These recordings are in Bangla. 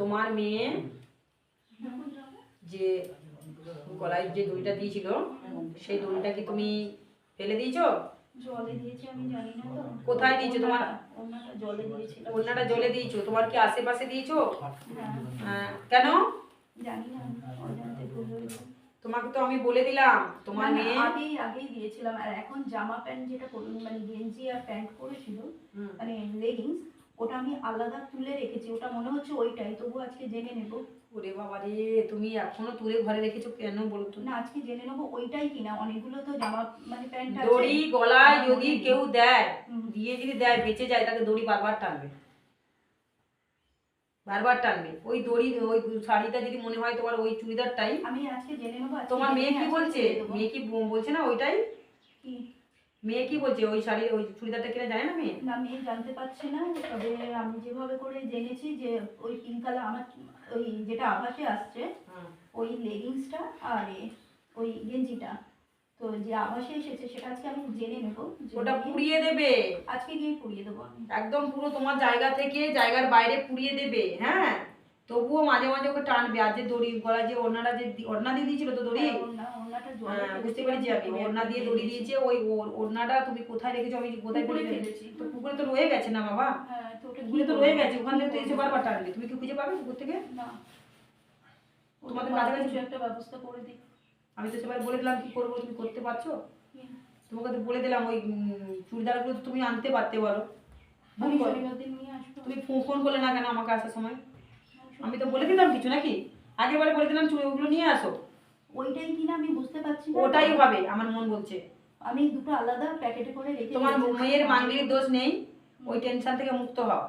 তোমার মেয়ে যে গলায় যে দড়িটা দিয়েছিল সেই দড়িটা কি তুমি ফেলে দিয়েছ? জলে দিয়েছি আমি জানি না তো। কোথায় দিয়েছ তোমার? ওনাটা জলে দিয়েছ। তোমার কি আশেপাশে দিয়েছ? হ্যাঁ। কেন? জানি না অজান্তে ভুল হয়েছে। তোমাকে তো আমি বলে দিলাম তোমার মেয়ে আগেই আগেই দিয়েছিলাম। আর এখন জামা প্যান্ট যেটা করুন মানে গেঞ্জি আর প্যান্ট পরেছিল মানে লেগিংস ওটা আমি আলাদা তুলে রেখেছি ওটা মনে হচ্ছে ওইটাই তবু আজকে জেনে নেব। ওরে বাবা রে তুমি এখনও তুলে ঘরে রেখেছো কেন বলো তো? না আজকে জেনে নেব ওইটাই কিনা অনেকগুলো তো জামা মানে প্যান্ট আছে। দড়ি গলায় যদি কেউ দেয় দিয়ে যদি দেয় বেঁচে যায় তাকে দড়ি বারবার টানবে। বারবার টানবে। ওই দড়ি ওই শাড়িটা যদি মনে হয় তোমার ওই চুড়িদারটাই। আমি আজকে জেনে নেব তোমার মেয়ে কি বলছে? মেয়ে কি বলছে না ওইটাই? কি? মেয়ে কি বলছে? ওই শাড়ি ওই চুড়িদারটা কিনে জানে না মেয়ে? না মেয়ে জানতে পারছে না তবে আমি যেভাবে করে জেনেছি যে ওই পিঙ্ক কালার আমার ওই যেটা আভাসে আসছে ওই লেগিংসটা আর ওই গেঞ্জিটা। তো যে আভাসে এসেছে সেটা আজকে আমি জেনে নেব ওটা পুড়িয়ে দেবে। আজকে গিয়ে পুড়িয়ে দেবো একদম পুরো তোমার জায়গা থেকে জায়গার বাইরে পুড়িয়ে দেবে হ্যাঁ? তবুও মাঝে মাঝে ওকে টানবে। আর যে দড়ি গলা যে ওড়নাটা যে ওড়না দিয়ে দিয়েছিল তো দড়ি? হ্যাঁ, হ্যাঁ, বুঝতে পেরেছি আমি। ওড়না দিয়ে দড়ি দিয়েছে ওই ওড়নাটা তুমি কোথায় রেখেছো? আমি কোথায় ফেলে ফেলেছি। তো পুকুরে তো রয়ে গেছে না বাবা? হ্যাঁ পুকুরে তো রয়ে গেছে ওখান তো এসে বারবার টানবে। তুমি কি খুঁজে পাবে পুকুর থেকে? না। তোমাদের কাছাকাছি- কিছু একটা ব্যবস্থা করে দিই। আমি তো সেবার বলে দিলাম কি করব তুমি করতে পারছ? তোমাকে তো বলে দিলাম ওই চুড়িদারগুলো তুমি আনতে পারতে পারো আমি ফোন তুমি ফোন করলে না কেন আমাকে আসার সময়? আমি তো বলে দিলাম কিছু নাকি? আগেবারে বলে দিলাম ওগুলো নিয়ে আসো। ওইটাই কিনা আমি বুঝতে পারছি না। ওটাই হবে আমার মন বলছে। আমি দুটো আলাদা প্যাকেটে করে রেখে তোমার মেয়ের মাঙ্গলির দোষ নেই ওই টেনশন থেকে মুক্ত হও।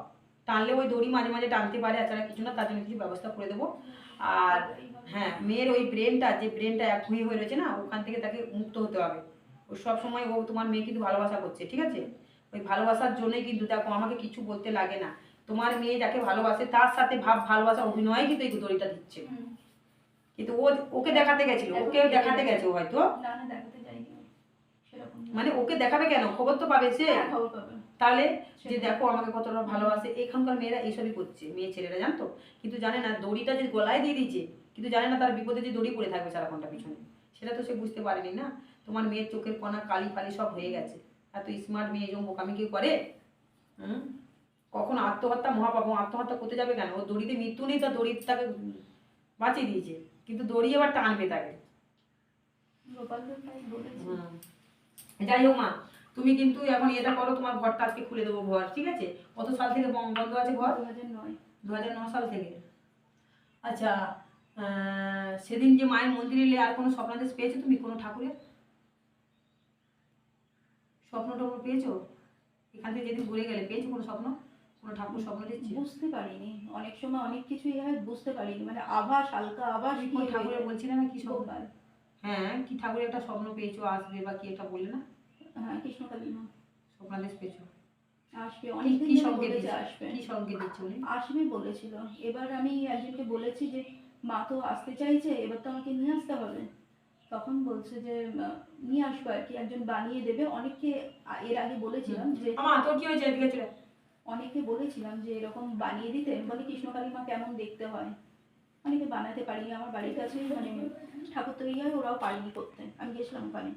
টানলে ওই দড়ি মাঝে মাঝে টানতে পারে এছাড়া কিছু না তার জন্য কিছু ব্যবস্থা করে দেবো। আর হ্যাঁ মেয়ের ওই ব্রেনটা যে ব্রেনটা এক হয়ে হয়ে রয়েছে না ওখান থেকে তাকে মুক্ত হতে হবে। ও সব সময় ও তোমার মেয়ে কিন্তু ভালোবাসা করছে ঠিক আছে? ওই ভালোবাসার জন্যই কিন্তু দেখো আমাকে কিছু বলতে লাগে না। তোমার মেয়ে যাকে ভালোবাসে তার সাথে ভাব ভালোবাসা অভিনয় কিন্তু এই দড়িটা দিচ্ছে। কিন্তু ও ওকে দেখাতে গেছিল ওকে দেখাতে গেছে ও হয়তো। মানে ওকে দেখাবে কেন? খবর তো পাবে সে। হ্যাঁ, তাহলে যে দেখো আমাকে কতটা ভালোবাসে এখানকার মেয়েরা এইসবই করছে মেয়ে ছেলেরা জানতো? কিন্তু জানে না দড়িটা যে গলায় দিয়ে দিয়েছে কিন্তু জানে না তার বিপদে যে দড়ি পড়ে থাকবে সারাক্ষণটা পিছনে। সেটা তো সে বুঝতে পারেনি না। তোমার মেয়ের চোখের কণা কালি ফালি সব হয়ে গেছে। আর এত স্মার্ট মেয়ে এরকম বোকামি কেউ করে? হুম? কখন আত্মহত্যা মহাপাপ আত্মহত্যা করতে যাবে কেন? ও দড়িতে মৃত্যু নেই তার দড়ি তাকে বাঁচিয়ে দিয়েছে। কিন্তু দড়ি আবার টানবে তাকে। হুম। যাই হোক মা তুমি কিন্তু এখন এটা করো তোমার ঘরটা আজকে খুলে দেবো ঘর ঠিক আছে? কত সাল থেকে বন্ধ আছে ঘর? দু হাজার নয় সাল থেকে। আচ্ছা সেদিন যে মায়ের মন্দিরে এলে আর কোনো স্বপ্নাদেশ পেয়েছ তুমি? কোনো ঠাকুরের? স্বপ্ন টপ্ন পেয়েছ? এখান থেকে যেদিন ঘুরে গেলে পেয়েছ কোনো স্বপ্ন? কোনো ঠাকুর স্বপ্ন দিচ্ছে বুঝতে পারিনি। অনেক সময় অনেক কিছুই হয় বুঝতে পারিনি। মানে আভাস হালকা আভাস কি হয়ে ঠাকুরের বলছিলে না কি স্বপ্ন? হ্যাঁ কি ঠাকুরের একটা স্বপ্ন পেয়েছ আসবে বা কি একটা বললে না? হ্যাঁ কৃষ্ণকালী মা। স্বপ্নাদেশ পেয়েছ। আসবে অনেকদিন ধরে বলেছে আসবে। কি সংকেত দিচ্ছে উনি আসবে বলেছিল। এবার আমি একজনকে বলেছি যে মা তো আসতে চাইছে এবার তো আমাকে নিয়ে আসতে হবে। তখন বলছে যে নিয়ে আসব আর কি। একজন বানিয়ে দেবে। অনেককে এর আগে বলেছিলাম যে আমার তোর কি হয়েছে? এদিকে চলে অনেকে বলেছিলাম যে এরকম বানিয়ে দিতে। বলে কৃষ্ণকালী মা কেমন দেখতে হয়? অনেকে বানাতে পারিনি। আমার বাড়ির কাছেই মানে ঠাকুর তৈরি হয় ওরাও পারেনি করতে। আমি গেছিলাম ওখানে।